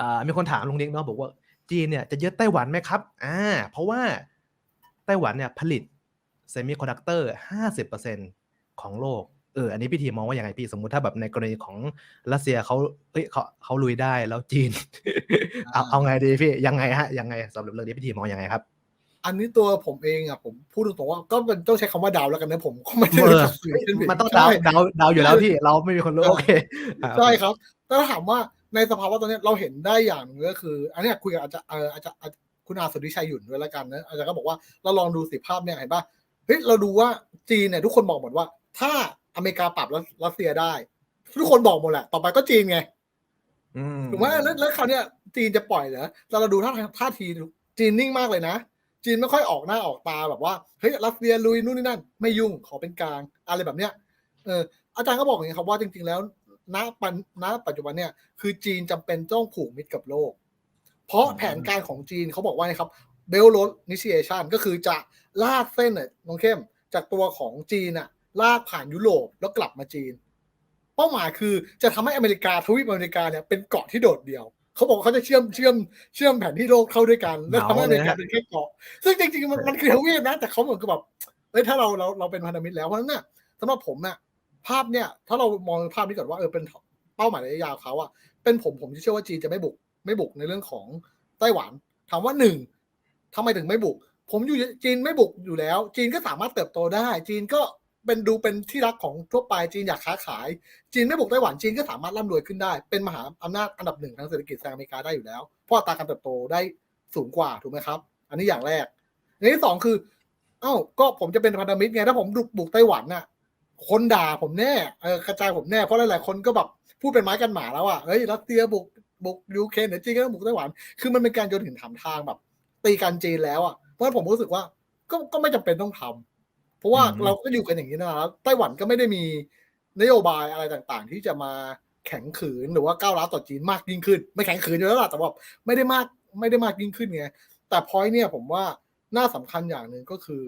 อ่ามีคนถามลุงนิกเนาะบอกว่าจีนเนี่ยจะยึดไต้หวันไหมครับอ่าเพราะว่าไต้หวันเนี่ยผลิตเซมิคอนดักเตอร์ห้าสิบเปอร์เซ็นของโลกเอออันนี้พี่ทีมองว่าอย่างไงพี่สมมุติถ้าแบบในกรณีของรัสเซียเขาเอ้ยเขาเขาลุยได้แล้วจีน เอาเอาไงดีพี่ยังไงฮะยังไงสำหรับเรื่องนี้พี่ทีมองยังไงครับ อันนี้ตัวผมเองอะผมพูดตรงๆว่าก็เป็นต้องใช้คำว่าดาวแล้วกันนะผมก็ไม่ได้เอรู้อจักสื่อเช่นผิดมันต้องเดาใช่เดาเดาอยู่แล้วพี่เราไม่มีคนรู้โอเคอ่าใช่ครับแต่ถ้าถามว่า ในสภาวะตอนนี้เราเห็นได้อย่างหนึงก็คือ อันเนี้ยคุยกับอาจารย์เอ่ออาจารย์อาจารย์คุณอาสุทธิชัยหยุ่นด้วยแล้วกันนะอาจารย์ก็บอกว่าเราลองดูสิภาพเนี่ยเห็นป่ะเฮ้ยเราดูว่าจีนเนี่ยทุกคนบอกหมดว่า ถ้าอเมริกาปรับรัสรัสเซียได้ ทุกคนบอกหมดแหละ ต่อไปก็จีนไงอืมถูกไหมแล้วแล้วคราวเนี้ยจีนจะปล่อยเหรอแต่เราดูท่าท่าทีจีนนิ่งมากเลยนะ จีนไม่ค่อยออกหน้าออกตาแบบว่าเฮ้ยรัสเซียลุยนู่นนี่นั่น ไม่ยุ่งขอเป็นกลาง อะไรแบบเนี้ยเอออาจารย์ก็บอกอย่างนี้ครับว่าจริง ๆ แล้ว ณปัจณปัจจุบันเนี่ยคือจีนจำเป็นต้องผูกมิตรกับโลก เพราะแผนการของจีนเขาบอกว่านะครับเบลโรดนิเ a ชันก็คือจะลากเส้นน่ะน้องเข้ม จากตัวของจีนอะลากผ่านยุโรปแล้วกลับมาจีน เป้าหมายคือจะทำให้อเมริกาทวีปอเมริกาเนี่ยเป็นเกาะที่โดดเดี่ยวเขาบอกเขาจะเชื่อมเชื่อมเชื่อมแผนที่โลกเข้าด้วยกัน แล้วทำให้อเมริกาเป็นแค่เกาะซึ่งจริงๆมันมันคือทวีปนะแต่เขาเหมือนกับแบบเฮ้ยถ้าเราเราเราเป็นพันธมิตรแล้วเพราะฉะนั้นเนี่ยสำหรับผมเนี่ย ภาพเนี่ย ถ้าเรามองภาพนี้ก่อนว่าเออเป็นเป้าหมายระยะยาวเขาอะเป็นผมผมเชื่อว่าจีนจะไม่บุก ไม่บุกในเรื่องของไต้หวัน ถามว่าหนึ่งทำไมถึงไม่บุก ผมอยู่จีนไม่บุกอยู่แล้ว จีนก็สามารถเติบโตได้ จีนก็เป็นดูเป็นที่รักของทั่วไปจีนอยากค้าขาย จีนไม่บุกไต้หวันจีนก็สามารถร่ำรวยขึ้นได้ เป็นมหาอำนาจอันดับหนึ่งทางเศรษฐกิจแซงอเมริกาได้อยู่แล้ว เพราะอัตราการเติบโตได้สูงกว่าถูกไหมครับ อันนี้อย่างแรกอย่างที่สองคือ เอ้าก็ผมจะเป็นพันธมิตรไงถ้าผมบุกบุกไต้หวันน่ะ คนด่าผมแน่เออกระจายผมแน่เพราะหลายๆคนก็แบบพูดเป็นไม้กันหมาแล้วอะเฮ้ยรัสเซียบุกบุกยูเครนเดี๋ยวจีนก็ต้องบุกไต้หวัน คือมันเป็นการโยนหินถามทางแบบ ตีกันจีนแล้วอะเพราะฉะนั้นผมรู้สึกว่าก็ก็ไม่จำเป็นต้องทำเพราะว่าเราก็อยู่กันอย่างนี้นะแล้วไต้หวันก็ไม่ได้มีนโยบายอะไรต่างๆ ที่จะมาแข็งขืนหรือว่าก้าวร้าวต่อจีนมากยิ่งขึ้น ไม่แข็งขืนอยู่แล้วล่ะแต่ว่าไม่ได้มากไม่ได้มากยิ่งขึ้นไงแต่พอยเนี่ยผมว่าน่าสำคัญอย่างหนึ่งก็คือ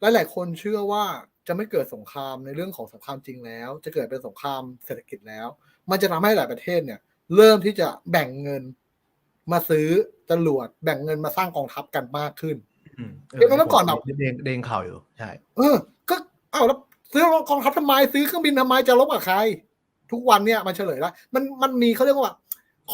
หลาย ๆ คนเชื่อว่า จะไม่เกิดสงครามในเรื่องของสงครามจริงแล้ว จะเกิดเป็นสงครามเศรษฐกิจแล้ว มันจะทำให้หลายประเทศเนี่ย เริ่มที่จะแบ่งเงินมาซื้อจรวดแบ่งเงินมาสร้างกองทัพกันมากขึ้นอืมเดี๋ยวเมื่อก่อนแบบเด้งเด้งข่าวอยู่ใช่เออ ก็เอาแล้วซื้อกองทัพทำไมซื้อเครื่องบินทำไมจะลบกับใคร ทุกวันเนี่ยมันเฉลยแล้วมันมันมีเขาเรียกว่า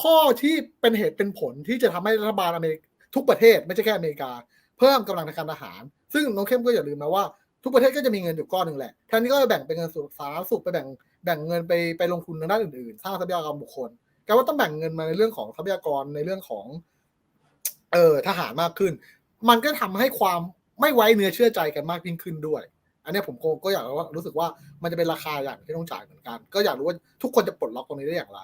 ข้อที่เป็นเหตุเป็นผลที่จะทำให้รัฐบาลอเมริกทุกประเทศไม่ใช่แค่อเมริกา เพิ่มกำลังทางการทหาร ซึ่งน้องเข้มก็อย่าลืมนะว่า ทุกประเทศก็จะมีเงินอยู่ก้อนหนึ่งแหละแทนที่ก็จะแบ่งเป็นเงินส่สาธารณสุขไปแบ่งแบ่งเงินไปไปลงทุนในด้านอื่นๆ สร้างทรัพยากรบุคคลกลายว่าต้องแบ่งเงินมาในเรื่องของทรัพยากรในเรื่องของ เออทหารมากขึ้น มันก็ทำให้ความไม่ไว้เนื้อเชื่อใจกันมากยิ่งขึ้นด้วย อันนี้ผมก็อยากว่ารู้สึกว่ามันจะเป็นราคาอย่างที่ต้องจ่ายเหมือนกัน ก็อยากรู้ว่าทุกคนจะปลดล็อกตรงนี้ได้อย่างไร